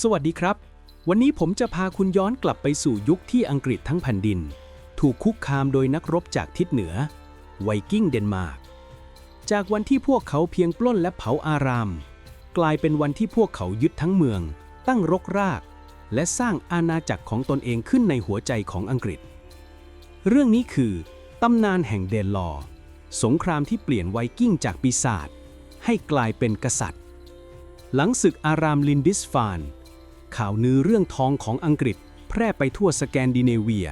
สวัสดีครับ วันนี้ผมจะพาคุณย้อนกลับไปสู่ยุคที่อังกฤษทั้งแผ่นดิน ถูกคุกคามโดยนักรบจากทิศเหนือ ไวกิ้งเดนมาร์ก จากวันที่พวกเขาเพียงปล้นและเผาอาราม กลายเป็นวันที่พวกเขายึดทั้งเมือง ตั้งรกราก และสร้างอาณาจักรของตนเองขึ้นในหัวใจของอังกฤษ เรื่องนี้คือตำนานแห่งเดนลอร์สงครามที่เปลี่ยนไวกิ้งจากปีศาจให้กลายเป็นกษัตริย์ หลังศึกอารามลินดิสฟาน ข่าวนือเรื่องทองของอังกฤษ แพร่ไปทั่วสแกนดิเนเวีย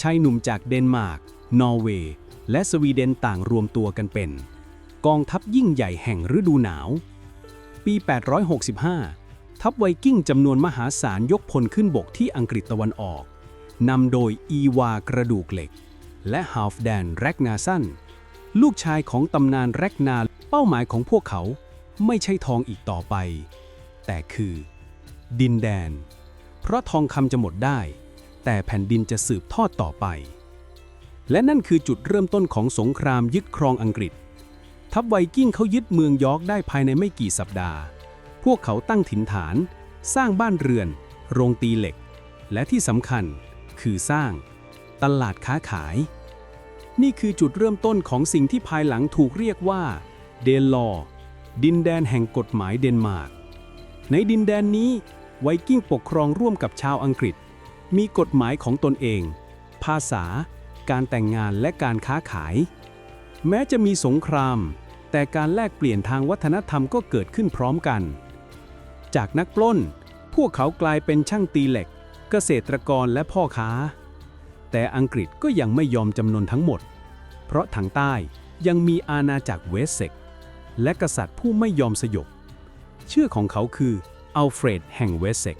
ชายหนุ่มจากเดนมาร์ก นอร์เวย์ และสวีเดนต่างรวมตัวกันเป็น กองทัพยิ่งใหญ่แห่งฤดูหนาว ปี 865 ทัพไวกิ้งจำนวนมหาศาลยกพลขึ้นบกที่อังกฤษตะวันออก นำโดยอีวากระดูกเหล็ก และฮาฟแดนแร็กนาสันลูกชายของตำนานแร็กนาเป้าหมายของพวกเขาไม่ใช่ทองอีกต่อไป แต่คือ ดินแดน เพราะทองคำจะหมดได้ แต่แผ่นดินจะสืบทอดต่อไป และนั่นคือจุดเริ่มต้นของสงครามยึดครองอังกฤษ ทัพไวกิ้งเขายึดเมืองยอร์กได้ภายในไม่กี่สัปดาห์ พวกเขาตั้งถิ่นฐาน สร้างบ้านเรือน โรงตีเหล็ก และที่สำคัญคือสร้าง ตลาดค้าขาย นี่คือจุดเริ่มต้นของสิ่งที่ภายหลังถูกเรียกว่าเดนลอร์ดินแดนแห่งกฎหมายเดนมาร์ก ในดินแดนนี้ ไวกิ้งปกครองร่วมกับชาวอังกฤษ มีกฎหมายของตนเอง ภาษา การแต่งงานและการค้าขาย แม้จะมีสงคราม แต่การแลกเปลี่ยนทางวัฒนธรรมก็เกิดขึ้นพร้อมกัน จากนักปล้น พวกเขากลายเป็นช่างตีเหล็ก เกษตรกรและพ่อค้า แต่อังกฤษก็ยังไม่ยอมจำนนทั้งหมด เพราะทางใต้ยังมีอาณาจักรเวสเซ็กและกษัตริย์ผู้ไม่ยอมสยบ เชื่อของเขาคือ อัลเฟรดแห่งเวสเซ็ก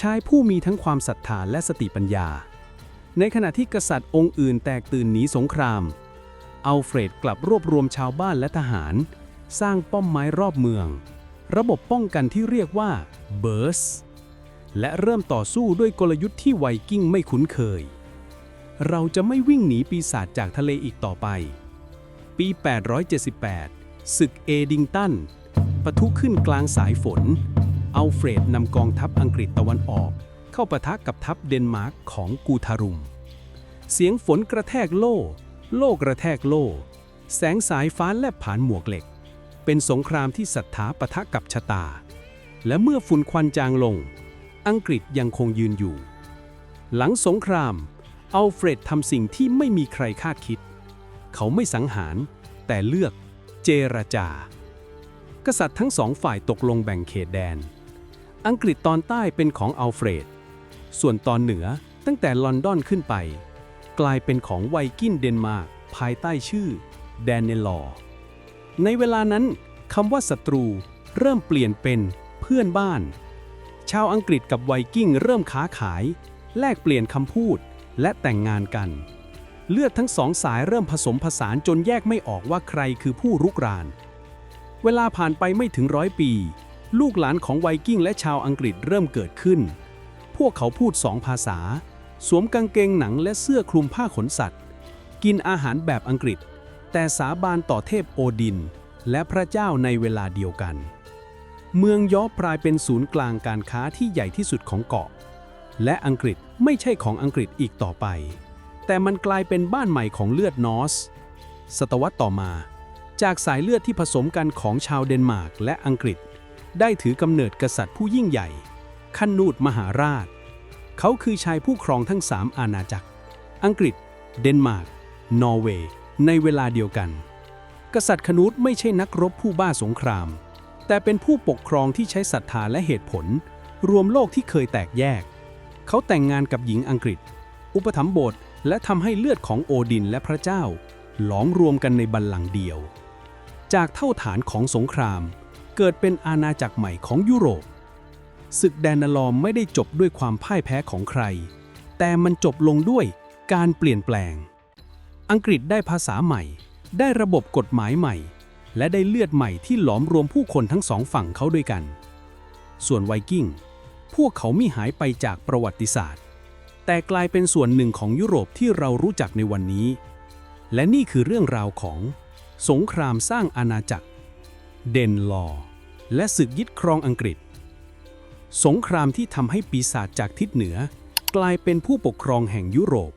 ชายผู้มีทั้งความศรัทธาและสติปัญญา ในขณะที่กษัตริย์องค์อื่นแตกตื่นหนีสงคราม อัลเฟรดกลับรวบรวมชาวบ้านและทหาร สร้างป้อมไม้รอบเมือง ระบบป้องกันที่เรียกว่าเบิร์สและเริ่มต่อสู้ด้วยกลยุทธ์ที่ไวกิ้งไม่คุ้นเคย เราจะไม่วิ่งหนีปีศาจจากทะเลอีกต่อไป ปี 878 ศึกเอดิงตันปะทุขึ้นกลางสายฝน อัลเฟรดนำกองทัพอังกฤษตะวันออก เข้าปะทะกับทัพเดนมาร์กของกูทารุม เสียงฝนกระแทกโล่ โล่กระแทกโล่ แสงสายฟ้าแลบผ่านหมวกเหล็ก เป็นสงครามที่ศรัทธาปะทะกับชะตา และเมื่อฝุ่นควันจางลง อังกฤษยังคงยืนอยู่ หลังสงครามอัลเฟรดทำสิ่งที่ไม่มีใครคาดคิด เขาไม่สังหาร แต่เลือกเจรจา กษัตริย์ทั้งสองฝ่ายตกลงแบ่งเขตแดน อังกฤษตอนใต้เป็นของอัลเฟรด ส่วนตอนเหนือตั้งแต่ลอนดอนขึ้นไป กลายเป็นของไวกิ้งเดนมาร์กภายใต้ชื่อแดนเนลอร์ในเวลานั้นคำว่าศัตรูเริ่มเปลี่ยนเป็นเพื่อนบ้าน ชาวอังกฤษกับไวกิ้งเริ่มค้าขาย แลกเปลี่ยนคำพูดและแต่งงานกัน เลือดทั้งสองสายเริ่มผสมผสานจนแยกไม่ออกว่าใครคือผู้รุกราน เวลาผ่านไปไม่ถึงร้อยปี ลูกหลานของไวกิ้งและชาวอังกฤษเริ่มเกิดขึ้น พวกเขาพูดสองภาษา สวมกางเกงหนังและเสื้อคลุมผ้าขนสัตว์ กินอาหารแบบอังกฤษ แต่สาบานต่อเทพโอดิน และพระเจ้าในเวลาเดียวกัน เมืองยอร์กลายเป็นศูนย์กลางการค้าที่ใหญ่ที่สุดของเกาะ และอังกฤษไม่ใช่ของอังกฤษอีกต่อไป แต่มันกลายเป็นบ้านใหม่ของเลือดนอร์สศตวรรษต่อมา จากสายเลือดที่ผสมกันของชาวเดนมาร์กและอังกฤษ ได้ถือกำเนิดกษัตริย์ผู้ยิ่งใหญ่คันนูดมหาราช เขาคือชายผู้ครองทั้งสามอาณาจักร อังกฤษ เดนมาร์ก นอร์เวย์ ในเวลาเดียวกัน กษัตริย์คนูดไม่ใช่นักรบผู้บ้าสงคราม แต่เป็นผู้ปกครองที่ใช้ศรัทธาและเหตุผล รวมโลกที่เคยแตกแยก เขาแต่งงานกับหญิงอังกฤษ อุปถัมภ์โบสถ์และทำให้เลือดของโอดินและพระเจ้า หลอมรวมกันในบัลลังก์เดียว จากเท่าฐานของสงคราม เกิดเป็นอาณาจักรใหม่ของยุโรป ศึกแดนนาลอมไม่ได้จบด้วยความพ่ายแพ้ของใคร แต่มันจบลงด้วยการเปลี่ยนแปลง อังกฤษได้ภาษาใหม่ ได้ระบบกฎหมายใหม่ และได้เลือดใหม่ที่หลอมรวมผู้คนทั้งสองฝั่งเขาด้วยกัน ส่วนไวกิ้ง พวกเขาไม่หายไปจากประวัติศาสตร์ แต่กลายเป็นส่วนหนึ่งของยุโรปที่เรารู้จักในวันนี้ และนี่คือเรื่องราวของ สงครามสร้างอาณาจักร เดนลอร์และศึกยึดครองอังกฤษ สงครามที่ทำให้ปีศาจจากทิศเหนือ กลายเป็นผู้ปกครองแห่งยุโรป